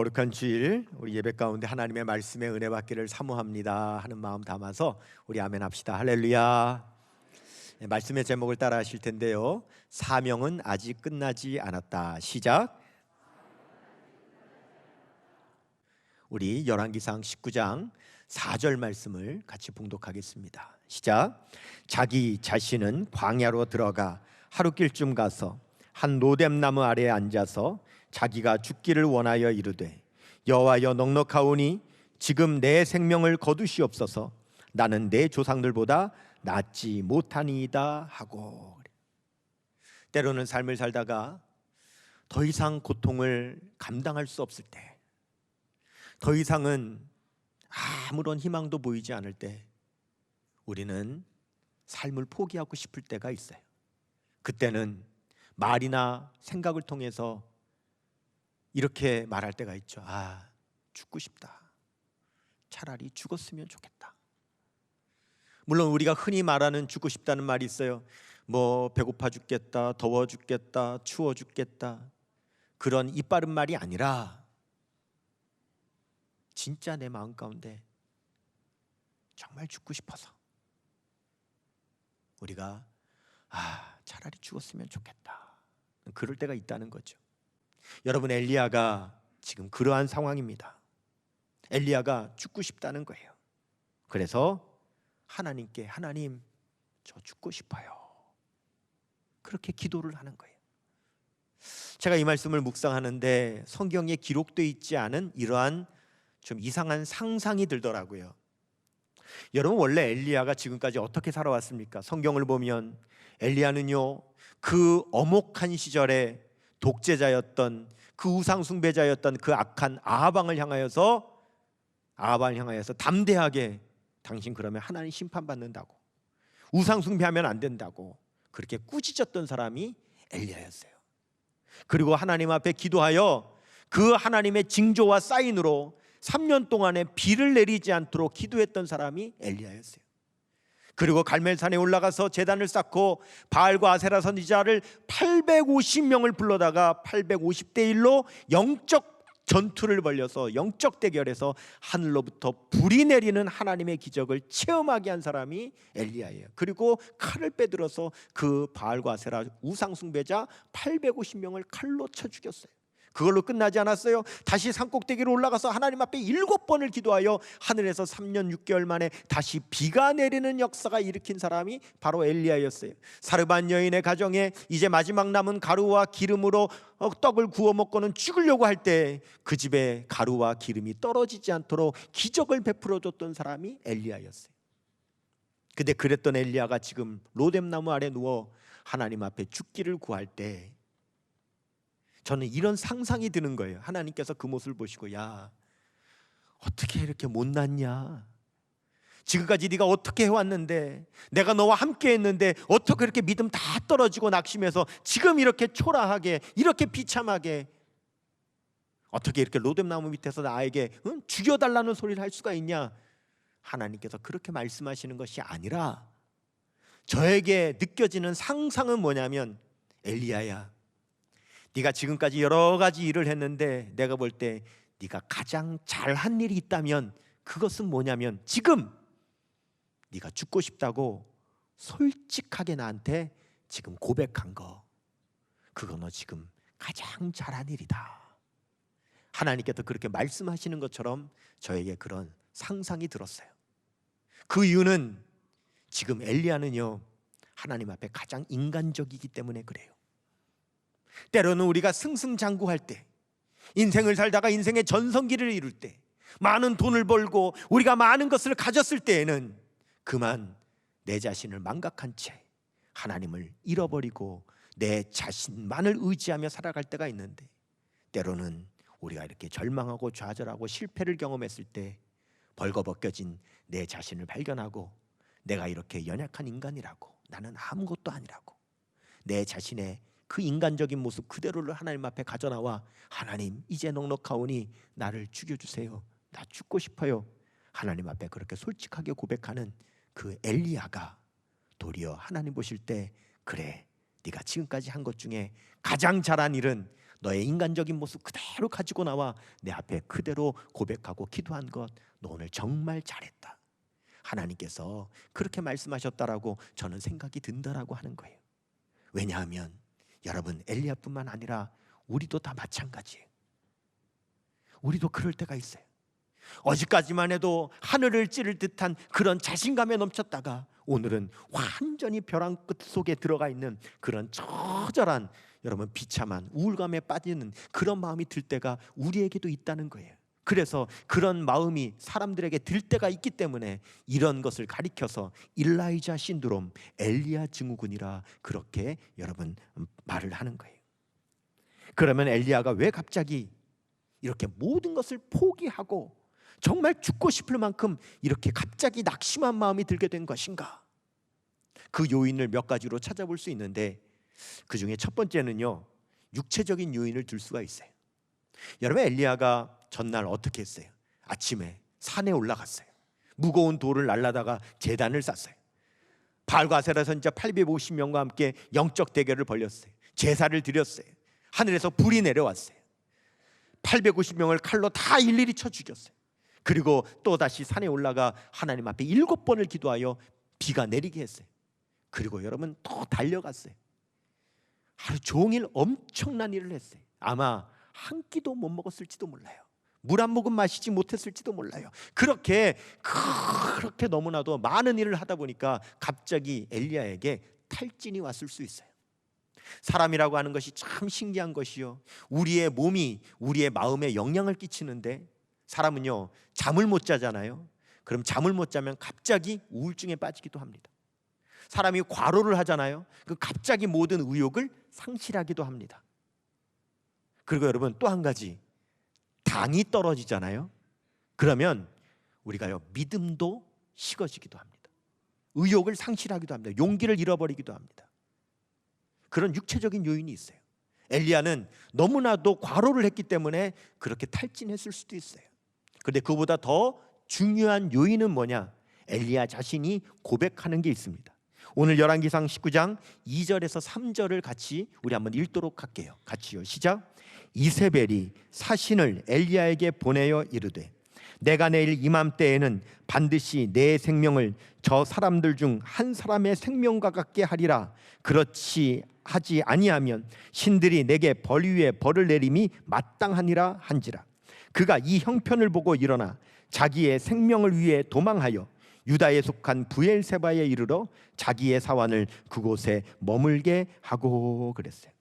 거룩한 주일 우리 예배 가운데 하나님의 말씀에 은혜 받기를 사모합니다 하는 마음 담아서 우리 아멘 합시다. 할렐루야. 네, 말씀의 제목을 따라 하실 텐데요. 사명은 아직 끝나지 않았다. 시작. 우리 열왕기상 19장 4절 말씀을 같이 봉독하겠습니다. 시작. 자기 자신은 광야로 들어가 하루 길쯤 가서 한 노뎀나무 아래에 앉아서 자기가 죽기를 원하여 이르되 여호와여 넉넉하오니 지금 내 생명을 거두시옵소서 나는 내 조상들보다 낫지 못하니이다 하고 때로는 삶을 살다가 더 이상 고통을 감당할 수 없을 때 더 이상은 아무런 희망도 보이지 않을 때 우리는 삶을 포기하고 싶을 때가 있어요. 그때는 말이나 생각을 통해서 이렇게 말할 때가 있죠. 아, 죽고 싶다. 차라리 죽었으면 좋겠다. 물론 우리가 흔히 말하는 죽고 싶다는 말이 있어요. 뭐 배고파 죽겠다, 더워 죽겠다, 추워 죽겠다. 그런 이 빠른 말이 아니라 진짜 내 마음 가운데 정말 죽고 싶어서 우리가 아, 차라리 죽었으면 좋겠다. 그럴 때가 있다는 거죠. 여러분 엘리야가 지금 그러한 상황입니다. 엘리야가 죽고 싶다는 거예요. 그래서 하나님께 하나님 저 죽고 싶어요. 그렇게 기도를 하는 거예요. 제가 이 말씀을 묵상하는데 성경에 기록되어 있지 않은 이러한 좀 이상한 상상이 들더라고요. 여러분 원래 엘리야가 지금까지 어떻게 살아왔습니까? 성경을 보면 엘리야는요 그 어목한 시절에 독재자였던 그 우상 숭배자였던 그 악한 아하방을 향하여서 아하방을 향하여서 담대하게 당신 그러면 하나님 심판 받는다고 우상 숭배하면 안 된다고 그렇게 꾸짖었던 사람이 엘리야였어요. 그리고 하나님 앞에 기도하여 그 하나님의 징조와 사인으로 3년 동안에 비를 내리지 않도록 기도했던 사람이 엘리야였어요. 그리고 갈멜산에 올라가서 제단을 쌓고 바알과 아세라 선지자를 850명을 불러다가 850대 1로 영적 전투를 벌려서 영적 대결에서 하늘로부터 불이 내리는 하나님의 기적을 체험하게 한 사람이 엘리야예요. 그리고 칼을 빼들어서 그 바알과 아세라 우상 숭배자 850명을 칼로 쳐 죽였어요. 그걸로 끝나지 않았어요. 다시 산꼭대기로 올라가서 하나님 앞에 일곱 번을 기도하여 하늘에서 3년 6개월 만에 다시 비가 내리는 역사가 일으킨 사람이 바로 엘리야였어요. 사르반 여인의 가정에 이제 마지막 남은 가루와 기름으로 어, 떡을 구워 먹고는 죽으려고 할 때 그 집에 가루와 기름이 떨어지지 않도록 기적을 베풀어 줬던 사람이 엘리야였어요. 근데 그랬던 엘리야가 지금 로뎀나무 아래 누워 하나님 앞에 죽기를 구할 때 저는 이런 상상이 드는 거예요. 하나님께서 그 모습을 보시고 야 어떻게 이렇게 못났냐? 지금까지 네가 어떻게 해왔는데 내가 너와 함께했는데 어떻게 이렇게 믿음 다 떨어지고 낙심해서 지금 이렇게 초라하게 이렇게 비참하게 어떻게 이렇게 로뎀나무 밑에서 나에게 응? 죽여달라는 소리를 할 수가 있냐? 하나님께서 그렇게 말씀하시는 것이 아니라 저에게 느껴지는 상상은 뭐냐면 엘리야야 네가 지금까지 여러 가지 일을 했는데 내가 볼 때 네가 가장 잘한 일이 있다면 그것은 뭐냐면 지금 네가 죽고 싶다고 솔직하게 나한테 지금 고백한 거 그거 너 지금 가장 잘한 일이다. 하나님께서 그렇게 말씀하시는 것처럼 저에게 그런 상상이 들었어요. 그 이유는 지금 엘리야는요 하나님 앞에 가장 인간적이기 때문에 그래요. 때로는 우리가 승승장구할 때 인생을 살다가 인생의 전성기를 이룰 때 많은 돈을 벌고 우리가 많은 것을 가졌을 때에는 그만 내 자신을 망각한 채 하나님을 잃어버리고 내 자신만을 의지하며 살아갈 때가 있는데 때로는 우리가 이렇게 절망하고 좌절하고 실패를 경험했을 때 벌거벗겨진 내 자신을 발견하고 내가 이렇게 연약한 인간이라고 나는 아무것도 아니라고 내 자신의 그 인간적인 모습 그대로를 하나님 앞에 가져나와 하나님 이제 넉넉하오니 나를 죽여주세요 나 죽고 싶어요 하나님 앞에 그렇게 솔직하게 고백하는 그 엘리야가 도리어 하나님 보실 때 그래 네가 지금까지 한 것 중에 가장 잘한 일은 너의 인간적인 모습 그대로 가지고 나와 내 앞에 그대로 고백하고 기도한 것 너 오늘 정말 잘했다. 하나님께서 그렇게 말씀하셨다라고 저는 생각이 든다라고 하는 거예요. 왜냐하면 여러분 엘리야뿐만 아니라 우리도 다 마찬가지예요. 우리도 그럴 때가 있어요. 어제까지만 해도 하늘을 찌를 듯한 그런 자신감에 넘쳤다가 오늘은 완전히 벼랑 끝 속에 들어가 있는 그런 처절한 여러분 비참한 우울감에 빠지는 그런 마음이 들 때가 우리에게도 있다는 거예요. 그래서 그런 마음이 사람들에게 들 때가 있기 때문에 이런 것을 가리켜서 일라이자 신드롬, 엘리야 증후군이라 그렇게 여러분 말을 하는 거예요. 그러면 엘리야가 왜 갑자기 이렇게 모든 것을 포기하고 정말 죽고 싶을 만큼 이렇게 갑자기 낙심한 마음이 들게 된 것인가? 그 요인을 몇 가지로 찾아볼 수 있는데 그 중에 첫 번째는요 육체적인 요인을 들 수가 있어요. 여러분 엘리야가 전날 어떻게 했어요? 아침에 산에 올라갔어요. 무거운 돌을 날라다가 재단을 쌓았어요. 바알과 세라 선자 850명과 함께 영적 대결을 벌였어요. 제사를 드렸어요. 하늘에서 불이 내려왔어요. 850명을 칼로 다 일일이 쳐 죽였어요. 그리고 또 다시 산에 올라가 하나님 앞에 일곱 번을 기도하여 비가 내리게 했어요. 그리고 여러분 또 달려갔어요. 하루 종일 엄청난 일을 했어요. 아마 한 끼도 못 먹었을지도 몰라요. 물 한 모금 마시지 못했을지도 몰라요. 그렇게 그렇게 너무나도 많은 일을 하다 보니까 갑자기 엘리야에게 탈진이 왔을 수 있어요. 사람이라고 하는 것이 참 신기한 것이요. 우리의 몸이 우리의 마음에 영향을 끼치는데 사람은요 잠을 못 자잖아요. 그럼 잠을 못 자면 갑자기 우울증에 빠지기도 합니다. 사람이 과로를 하잖아요. 그 갑자기 모든 의욕을 상실하기도 합니다. 그리고 여러분 또 한 가지 당이 떨어지잖아요. 그러면 우리가요 믿음도 식어지기도 합니다. 의욕을 상실하기도 합니다. 용기를 잃어버리기도 합니다. 그런 육체적인 요인이 있어요. 엘리야는 너무나도 과로를 했기 때문에 그렇게 탈진했을 수도 있어요. 그런데 그보다 더 중요한 요인은 뭐냐? 엘리야 자신이 고백하는 게 있습니다. 오늘 열왕기상 19장 2절에서 3절을 같이 우리 한번 읽도록 할게요. 같이요. 시작. 이세벨이 사신을 엘리야에게 보내어 이르되 내가 내일 이맘때에는 반드시 내 생명을 저 사람들 중 한 사람의 생명과 같게 하리라 그렇지 하지 아니하면 신들이 내게 벌 위에 벌을 내림이 마땅하니라 한지라 그가 이 형편을 보고 일어나 자기의 생명을 위해 도망하여 유다에 속한 부엘세바에 이르러 자기의 사환을 그곳에 머물게 하고 그랬어요.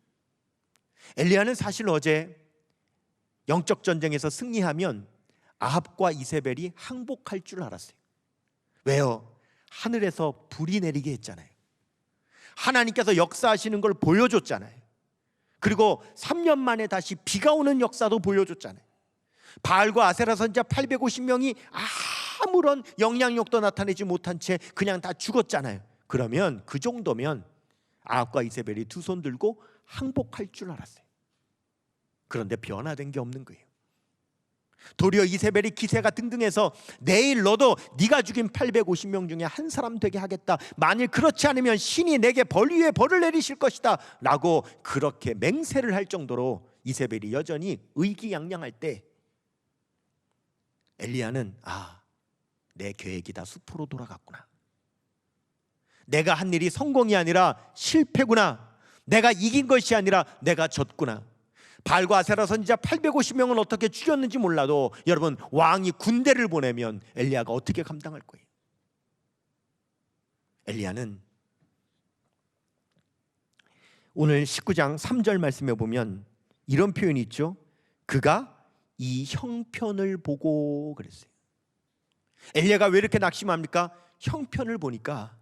엘리야는 사실 어제 영적 전쟁에서 승리하면 아합과 이세벨이 항복할 줄 알았어요. 왜요? 하늘에서 불이 내리게 했잖아요. 하나님께서 역사하시는 걸 보여줬잖아요. 그리고 3년 만에 다시 비가 오는 역사도 보여줬잖아요. 바알과 아세라 선자 850명이 아무런 영향력도 나타내지 못한 채 그냥 다 죽었잖아요. 그러면 그 정도면 아합과 이세벨이 두 손 들고 항복할 줄 알았어요. 그런데 변화된 게 없는 거예요. 도리어 이세벨이 기세가 등등해서 내일 너도 네가 죽인 850명 중에 한 사람 되게 하겠다. 만일 그렇지 않으면 신이 내게 벌 위에 벌을 내리실 것이다. 라고 그렇게 맹세를 할 정도로 이세벨이 여전히 의기양양할 때 엘리야는 아, 내 계획이 다 수포로 돌아갔구나. 내가 한 일이 성공이 아니라 실패구나. 내가 이긴 것이 아니라 내가 졌구나. 발과 아세라 선지자 850명은 어떻게 죽였는지 몰라도 여러분 왕이 군대를 보내면 엘리야가 어떻게 감당할 거예요? 엘리야는 오늘 19장 3절 말씀에 보면 이런 표현이 있죠. 그가 이 형편을 보고 그랬어요. 엘리야가 왜 이렇게 낙심합니까? 형편을 보니까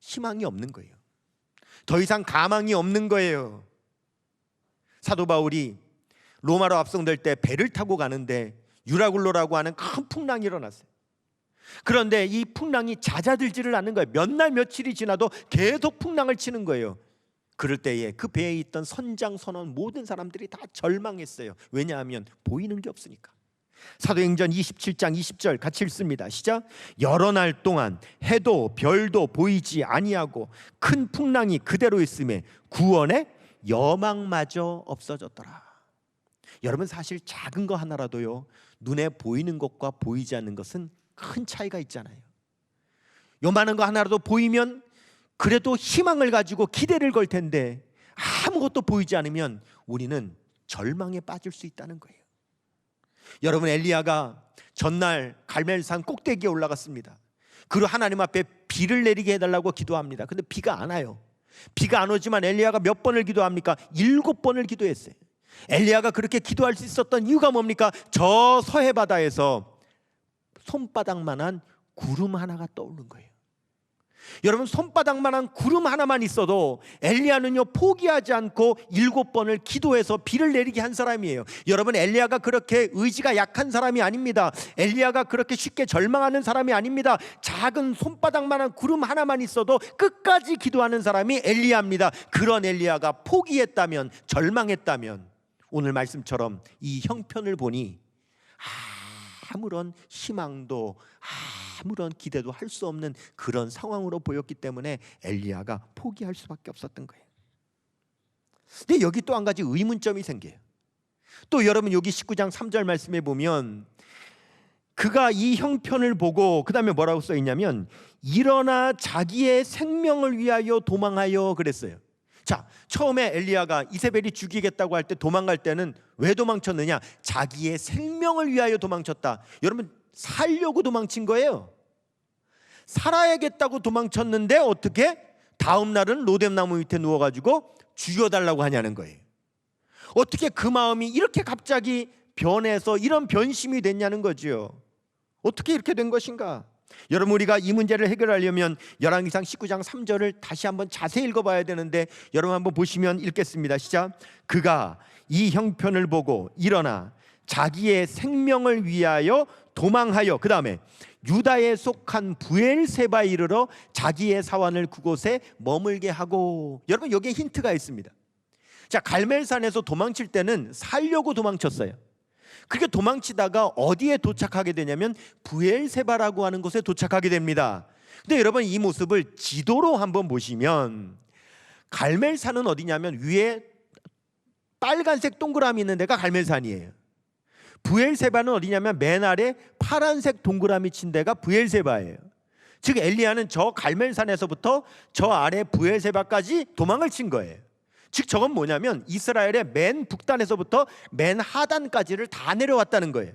희망이 없는 거예요. 더 이상 가망이 없는 거예요. 사도 바울이 로마로 압송될 때 배를 타고 가는데 유라굴로라고 하는 큰 풍랑이 일어났어요. 그런데 이 풍랑이 잦아들지를 않는 거예요. 몇 날 며칠이 지나도 계속 풍랑을 치는 거예요. 그럴 때에 그 배에 있던 선장 선원 모든 사람들이 다 절망했어요. 왜냐하면 보이는 게 없으니까. 사도행전 27장 20절 같이 읽습니다. 시작. 여러 날 동안 해도 별도 보이지 아니하고 큰 풍랑이 그대로 있음에 구원에 여망마저 없어졌더라. 여러분 사실 작은 거 하나라도요 눈에 보이는 것과 보이지 않는 것은 큰 차이가 있잖아요. 요만한 거 하나라도 보이면 그래도 희망을 가지고 기대를 걸 텐데 아무것도 보이지 않으면 우리는 절망에 빠질 수 있다는 거예요. 여러분 엘리야가 전날 갈멜산 꼭대기에 올라갔습니다. 그리고 하나님 앞에 비를 내리게 해달라고 기도합니다. 근데 비가 안 와요. 비가 안 오지만 엘리야가 몇 번을 기도합니까? 일곱 번을 기도했어요. 엘리야가 그렇게 기도할 수 있었던 이유가 뭡니까? 저 서해 바다에서 손바닥만한 구름 하나가 떠오른 거예요. 여러분 손바닥만한 구름 하나만 있어도 엘리야는요 포기하지 않고 일곱 번을 기도해서 비를 내리게 한 사람이에요. 여러분 엘리야가 그렇게 의지가 약한 사람이 아닙니다. 엘리야가 그렇게 쉽게 절망하는 사람이 아닙니다. 작은 손바닥만한 구름 하나만 있어도 끝까지 기도하는 사람이 엘리야입니다. 그런 엘리야가 포기했다면 절망했다면 오늘 말씀처럼 이 형편을 보니 아무런 희망도 아무런 기대도 할 수 없는 그런 상황으로 보였기 때문에 엘리야가 포기할 수밖에 없었던 거예요. 근데 여기 또 한 가지 의문점이 생겨요. 또 여러분 여기 19장 3절 말씀에 보면 그가 이 형편을 보고 그다음에 뭐라고 써 있냐면 일어나 자기의 생명을 위하여 도망하여 그랬어요. 자, 처음에 엘리야가 이세벨이 죽이겠다고 할 때 도망갈 때는 왜 도망쳤느냐? 자기의 생명을 위하여 도망쳤다. 여러분 살려고 도망친 거예요. 살아야겠다고 도망쳤는데 어떻게 다음 날은 로뎀나무 밑에 누워 가지고 죽여 달라고 하냐는 거예요. 어떻게 그 마음이 이렇게 갑자기 변해서 이런 변심이 됐냐는 거지요. 어떻게 이렇게 된 것인가? 여러분 우리가 이 문제를 해결하려면 열왕기상 19장 3절을 다시 한번 자세히 읽어봐야 되는데 여러분 한번 보시면 읽겠습니다. 시작. 그가 이 형편을 보고 일어나 자기의 생명을 위하여 도망하여 그 다음에 유다에 속한 부엘세바에 이르러 자기의 사원을 그곳에 머물게 하고 여러분 여기에 힌트가 있습니다. 자 갈멜산에서 도망칠 때는 살려고 도망쳤어요. 그게 도망치다가 어디에 도착하게 되냐면 부엘세바라고 하는 곳에 도착하게 됩니다. 근데 여러분 이 모습을 지도로 한번 보시면 갈멜산은 어디냐면 위에 빨간색 동그라미 있는 데가 갈멜산이에요. 부엘세바는 어디냐면 맨 아래 파란색 동그라미 친 데가 부엘세바예요. 즉 엘리야는 저 갈멜산에서부터 저 아래 부엘세바까지 도망을 친 거예요. 즉 저건 뭐냐면 이스라엘의 맨 북단에서부터 맨 하단까지를 다 내려왔다는 거예요.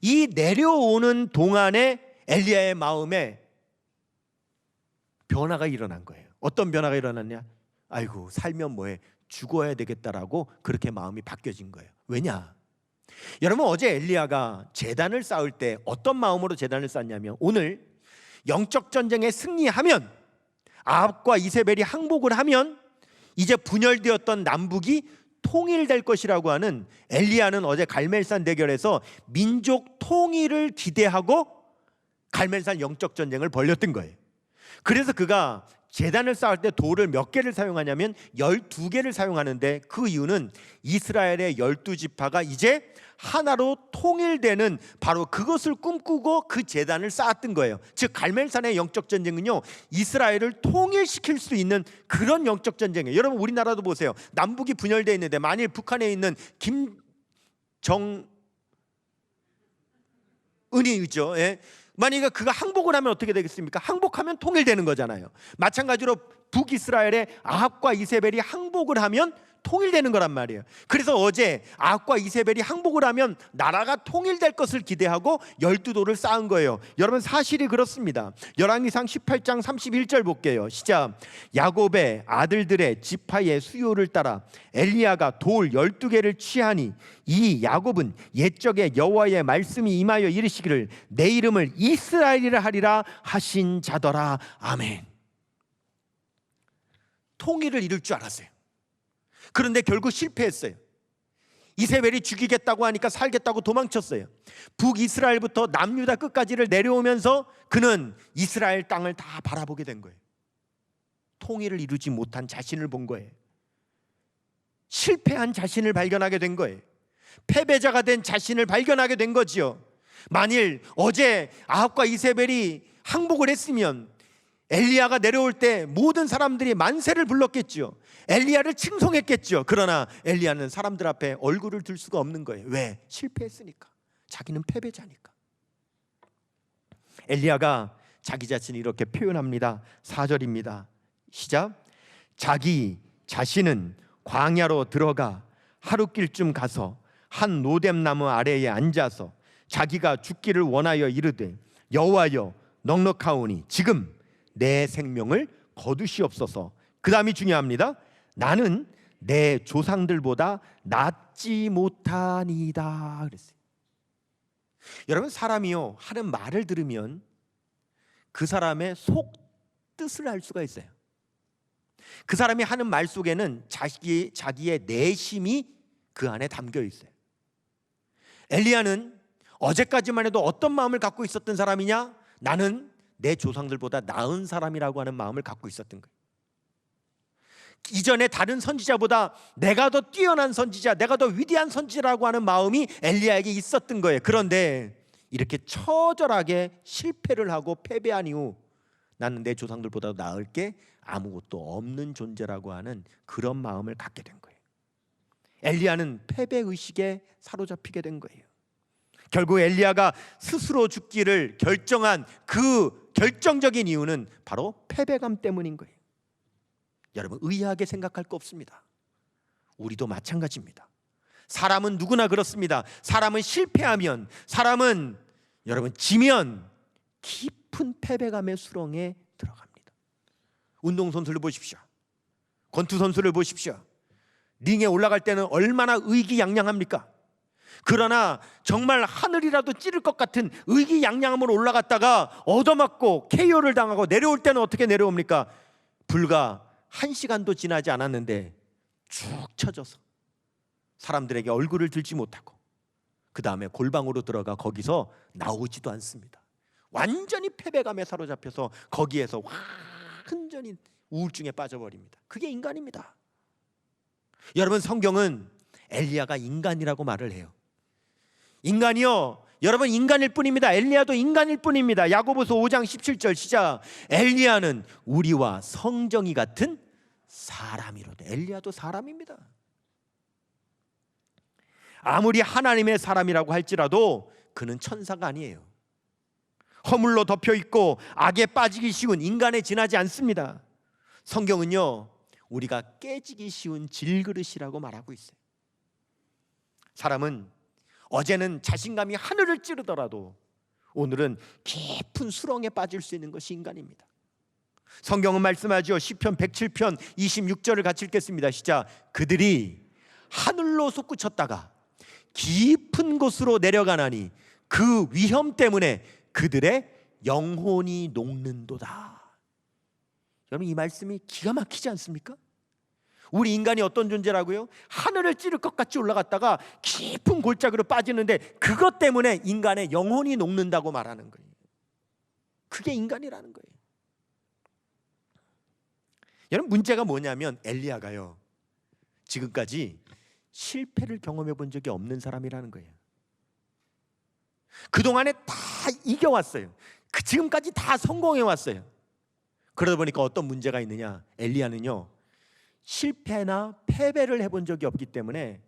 이 내려오는 동안에 엘리야의 마음에 변화가 일어난 거예요. 어떤 변화가 일어났냐? 아이고 살면 뭐해 죽어야 되겠다라고 그렇게 마음이 바뀌어진 거예요. 왜냐? 여러분 어제 엘리야가 재단을 쌓을 때 어떤 마음으로 재단을 쌓냐면 오늘 영적 전쟁에 승리하면 아합과 이세벨이 항복을 하면 이제 분열되었던 남북이 통일될 것이라고 하는 엘리야는 어제 갈멜산 대결에서 민족 통일을 기대하고 갈멜산 영적 전쟁을 벌였던 거예요. 그래서 그가 재단을 쌓을 때 돌을 몇 개를 사용하냐면 12개를 사용하는데 그 이유는 이스라엘의 12지파가 이제 하나로 통일되는 바로 그것을 꿈꾸고 그 재단을 쌓았던 거예요. 즉 갈멜산의 영적 전쟁은요. 이스라엘을 통일시킬 수 있는 그런 영적 전쟁이에요. 여러분 우리나라도 보세요. 남북이 분열되어 있는데 만일 북한에 있는 김정 은이죠. 예. 만약에 그가 항복을 하면 어떻게 되겠습니까? 항복하면 통일되는 거잖아요. 마찬가지로 북이스라엘의 아합과 이세벨이 항복을 하면 통일되는 거란 말이에요. 그래서 어제 아합과 이세벨이 항복을 하면 나라가 통일될 것을 기대하고 열두 돌을 쌓은 거예요. 여러분 사실이 그렇습니다. 열왕기상 18장 31절 볼게요. 시작. 야곱의 아들들의 지파의 수요를 따라 엘리야가 돌 12개를 취하니 이 야곱은 옛적에 여호와의 말씀이 임하여 이르시기를 내 이름을 이스라엘이라 하리라 하신 자더라. 아멘. 통일을 이룰 줄 알았어요. 그런데 결국 실패했어요. 이세벨이 죽이겠다고 하니까 살겠다고 도망쳤어요. 북이스라엘부터 남유다 끝까지를 내려오면서 그는 이스라엘 땅을 다 바라보게 된 거예요. 통일을 이루지 못한 자신을 본 거예요. 실패한 자신을 발견하게 된 거예요. 패배자가 된 자신을 발견하게 된 거지요. 만일 어제 아합과 이세벨이 항복을 했으면 엘리야가 내려올 때 모든 사람들이 만세를 불렀겠죠. 엘리야를 칭송했겠죠. 그러나 엘리야는 사람들 앞에 얼굴을 들 수가 없는 거예요. 왜? 실패했으니까. 자기는 패배자니까. 엘리야가 자기 자신을 이렇게 표현합니다. 4절입니다. 시작. 자기 자신은 광야로 들어가 하루길쯤 가서 한 노뎀나무 아래에 앉아서 자기가 죽기를 원하여 이르되 여호와여 넉넉하오니 지금 내 생명을 거두시옵소서. 그 다음이 중요합니다. 나는 내 조상들보다 낫지 못하니다. 그랬어요. 여러분 사람이요 하는 말을 들으면 그 사람의 속 뜻을 알 수가 있어요. 그 사람이 하는 말 속에는 자기 자기의 내심이 그 안에 담겨 있어요. 엘리야는 어제까지만 해도 어떤 마음을 갖고 있었던 사람이냐? 나는 내 조상들보다 나은 사람이라고 하는 마음을 갖고 있었던 거예요. 이전에 다른 선지자보다 내가 더 뛰어난 선지자, 내가 더 위대한 선지자라고 하는 마음이 엘리야에게 있었던 거예요. 그런데 이렇게 처절하게 실패를 하고 패배한 이후 나는 내 조상들보다 나을 게 아무것도 없는 존재라고 하는 그런 마음을 갖게 된 거예요. 엘리야는 패배 의식에 사로잡히게 된 거예요. 결국 엘리야가 스스로 죽기를 결정한 그 결정적인 이유는 바로 패배감 때문인 거예요. 여러분 의아하게 생각할 거 없습니다. 우리도 마찬가지입니다. 사람은 누구나 그렇습니다. 사람은 실패하면 사람은 여러분 지면 깊은 패배감의 수렁에 들어갑니다. 운동 선수를 보십시오. 권투 선수를 보십시오. 링에 올라갈 때는 얼마나 의기양양합니까? 그러나 정말 하늘이라도 찌를 것 같은 의기양양함으로 올라갔다가 얻어맞고 KO를 당하고 내려올 때는 어떻게 내려옵니까? 불과 한 시간도 지나지 않았는데 쭉 쳐져서 사람들에게 얼굴을 들지 못하고 그 다음에 골방으로 들어가 거기서 나오지도 않습니다. 완전히 패배감에 사로잡혀서 거기에서 완전히 우울증에 빠져버립니다. 그게 인간입니다. 여러분 성경은 엘리야가 인간이라고 말을 해요. 인간이요. 여러분 인간일 뿐입니다. 엘리야도 인간일 뿐입니다. 야고보서 5장 17절 시작. 엘리야는 우리와 성정이 같은 사람이로다. 엘리야도 사람입니다. 아무리 하나님의 사람이라고 할지라도 그는 천사가 아니에요. 허물로 덮여 있고 악에 빠지기 쉬운 인간에 지나지 않습니다. 성경은요. 우리가 깨지기 쉬운 질그릇이라고 말하고 있어요. 사람은 어제는 자신감이 하늘을 찌르더라도 오늘은 깊은 수렁에 빠질 수 있는 것이 인간입니다. 성경은 말씀하죠. 시편 107편 26절을 같이 읽겠습니다. 시작. 그들이 하늘로 솟구쳤다가 깊은 곳으로 내려가나니 그 위험 때문에 그들의 영혼이 녹는도다. 여러분 이 말씀이 기가 막히지 않습니까? 우리 인간이 어떤 존재라고요? 하늘을 찌를 것 같이 올라갔다가 깊은 골짜기로 빠지는데 그것 때문에 인간의 영혼이 녹는다고 말하는 거예요. 그게 인간이라는 거예요. 여러분 문제가 뭐냐면 엘리야가요. 지금까지 실패를 경험해 본 적이 없는 사람이라는 거예요. 그동안에 다 이겨왔어요. 그 지금까지 다 성공해 왔어요. 그러다 보니까 어떤 문제가 있느냐? 엘리야는요. 실패나 패배를 해본 적이 없기 때문에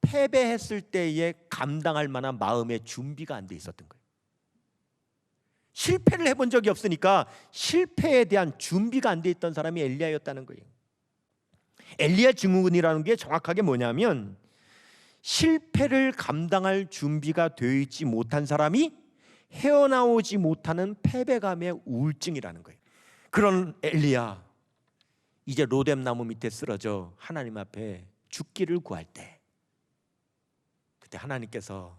패배했을 때에 감당할 만한 마음의 준비가 안 돼 있었던 거예요. 실패를 해본 적이 없으니까 실패에 대한 준비가 안 돼 있던 사람이 엘리야였다는 거예요. 엘리야 증후군이라는 게 정확하게 뭐냐면 실패를 감당할 준비가 되어 있지 못한 사람이 헤어나오지 못하는 패배감의 우울증이라는 거예요. 그런 엘리야 이제 로뎀 나무 밑에 쓰러져 하나님 앞에 죽기를 구할 때 그때 하나님께서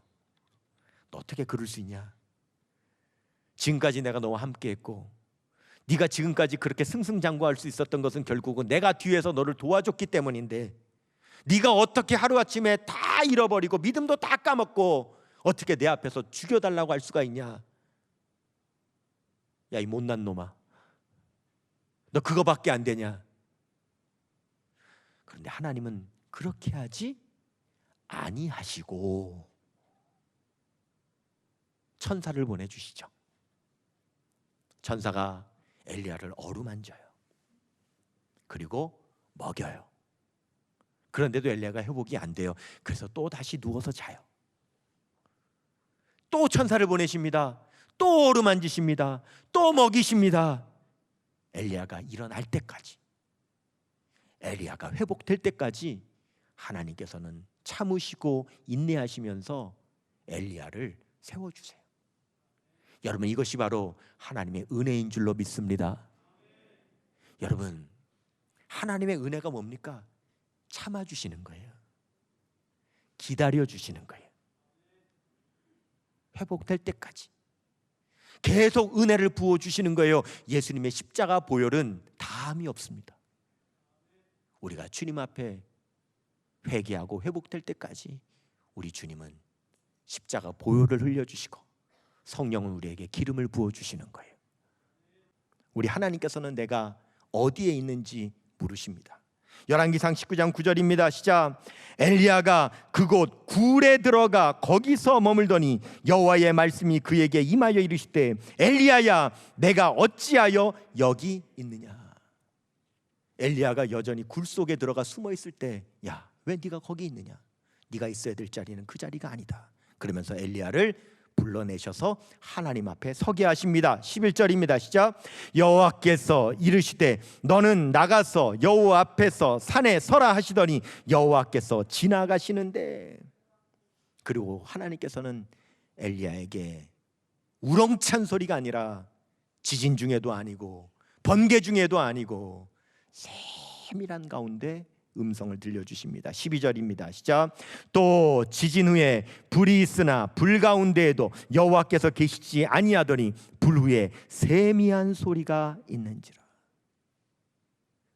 너 어떻게 그럴 수 있냐? 지금까지 내가 너와 함께 했고 네가 지금까지 그렇게 승승장구할 수 있었던 것은 결국은 내가 뒤에서 너를 도와줬기 때문인데 네가 어떻게 하루아침에 다 잃어버리고 믿음도 다 까먹고 어떻게 내 앞에서 죽여달라고 할 수가 있냐? 야 이 못난 놈아 너 그거밖에 안 되냐? 그런데 하나님은 그렇게 하지 아니하시고 천사를 보내주시죠. 천사가 엘리야를 어루만져요. 그리고 먹여요. 그런데도 엘리야가 회복이 안 돼요. 그래서 또 다시 누워서 자요. 또 천사를 보내십니다. 또 어루만지십니다. 또 먹이십니다. 엘리야가 일어날 때까지 엘리야가 회복될 때까지 하나님께서는 참으시고 인내하시면서 엘리야를 세워 주세요. 여러분 이것이 바로 하나님의 은혜인 줄로 믿습니다. 여러분 하나님의 은혜가 뭡니까? 참아 주시는 거예요. 기다려 주시는 거예요. 회복될 때까지 계속 은혜를 부어 주시는 거예요. 예수님의 십자가 보혈은 다함이 없습니다. 우리가 주님 앞에 회개하고 회복될 때까지 우리 주님은 십자가 보혈을 흘려 주시고 성령은 우리에게 기름을 부어 주시는 거예요. 우리 하나님께서는 내가 어디에 있는지 물으십니다. 열왕기상 19장 9절입니다. 시작. 엘리야가 그곳 굴에 들어가 거기서 머물더니 여호와의 말씀이 그에게 임하여 이르시되 엘리야야 내가 어찌하여 여기 있느냐. 엘리야가 여전히 굴 속에 들어가 숨어 있을 때 야, 왜 네가 거기 있느냐? 네가 있어야 될 자리는 그 자리가 아니다. 그러면서 엘리야를 불러내셔서 하나님 앞에 서게 하십니다. 11절입니다. 시작. 여호와께서 이르시되 너는 나가서 여호와 앞에서 산에 서라 하시더니 여호와께서 지나가시는데 그리고 하나님께서는 엘리야에게 우렁찬 소리가 아니라 지진 중에도 아니고 번개 중에도 아니고 세밀한 가운데 음성을 들려주십니다. 12절입니다. 시작. 또 지진 후에 불이 있으나 불 가운데에도 여호와께서 계시지 아니하더니 불 후에 세미한 소리가 있는지라.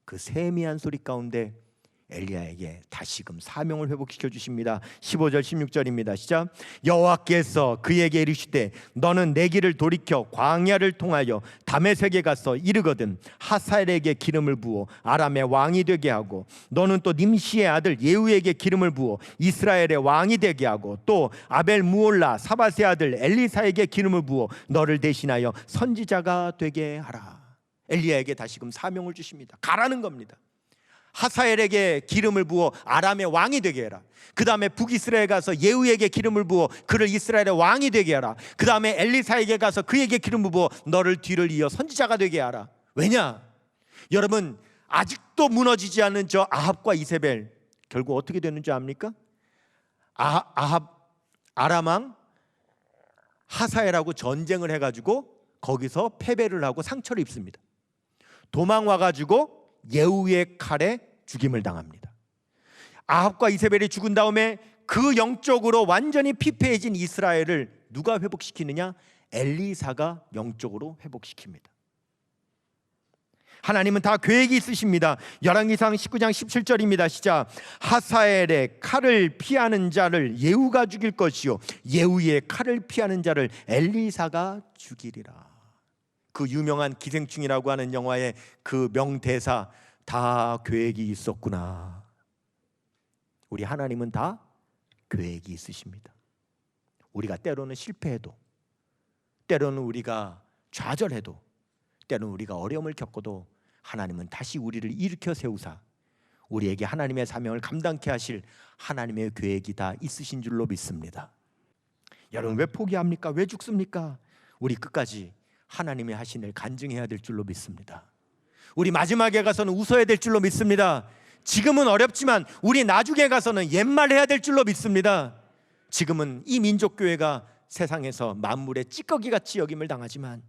그 세미한 소리 가운데 엘리야에게 다시금 사명을 회복시켜 주십니다. 15절 16절입니다. 시작. 여호와께서 그에게 이르시되 너는 내 길을 돌이켜 광야를 통하여 다메섹에 가서 이르거든 하사엘에게 기름을 부어 아람의 왕이 되게 하고 너는 또 님시의 아들 예후에게 기름을 부어 이스라엘의 왕이 되게 하고 또 아벨 무올라 사바세 아들 엘리사에게 기름을 부어 너를 대신하여 선지자가 되게 하라. 엘리야에게 다시금 사명을 주십니다. 가라는 겁니다. 하사엘에게 기름을 부어 아람의 왕이 되게 해라. 그 다음에 북이스라엘 가서 예후에게 기름을 부어 그를 이스라엘의 왕이 되게 하라. 그 다음에 엘리사에게 가서 그에게 기름을 부어 너를 뒤를 이어 선지자가 되게 하라. 왜냐? 여러분 아직도 무너지지 않는 저 아합과 이세벨 결국 어떻게 되는 줄 압니까? 아, 아합 아람왕 하사엘하고 전쟁을 해가지고 거기서 패배를 하고 상처를 입습니다. 도망 와 가지고 예후의 칼에 죽임을 당합니다. 아합과 이세벨이 죽은 다음에 그 영적으로 완전히 피폐해진 이스라엘을 누가 회복시키느냐? 엘리사가 영적으로 회복시킵니다. 하나님은 다 계획이 있으십니다. 열왕기상 19장 17절입니다. 시작. 하사엘의 칼을 피하는 자를 예후가 죽일 것이요 예후의 칼을 피하는 자를 엘리사가 죽이리라. 그 유명한 기생충이라고 하는 영화의 그 명대사 다 계획이 있었구나. 우리 하나님은 다 계획이 있으십니다. 우리가 때로는 실패해도 때로는 우리가 좌절해도 때로는 우리가 어려움을 겪어도 하나님은 다시 우리를 일으켜 세우사 우리에게 하나님의 사명을 감당케 하실 하나님의 계획이 다 있으신 줄로 믿습니다. 여러분 왜 포기합니까? 왜 죽습니까? 우리 끝까지 하나님의 하신 일 간증해야 될 줄로 믿습니다. 우리 마지막에 가서는 웃어야 될 줄로 믿습니다. 지금은 어렵지만 우리 나중에 가서는 옛말 해야 될 줄로 믿습니다. 지금은 이 민족 교회가 세상에서 만물의 찌꺼기 같이 여김을 당하지만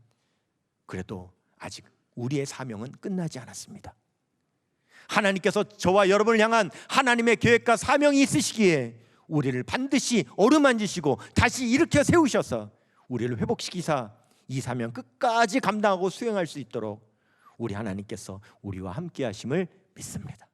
그래도 아직 우리의 사명은 끝나지 않았습니다. 하나님께서 저와 여러분을 향한 하나님의 계획과 사명이 있으시기에 우리를 반드시 어루만지시고 다시 일으켜 세우셔서 우리를 회복시키사 이 사명 끝까지 감당하고 수행할 수 있도록 우리 하나님께서 우리와 함께 하심을 믿습니다.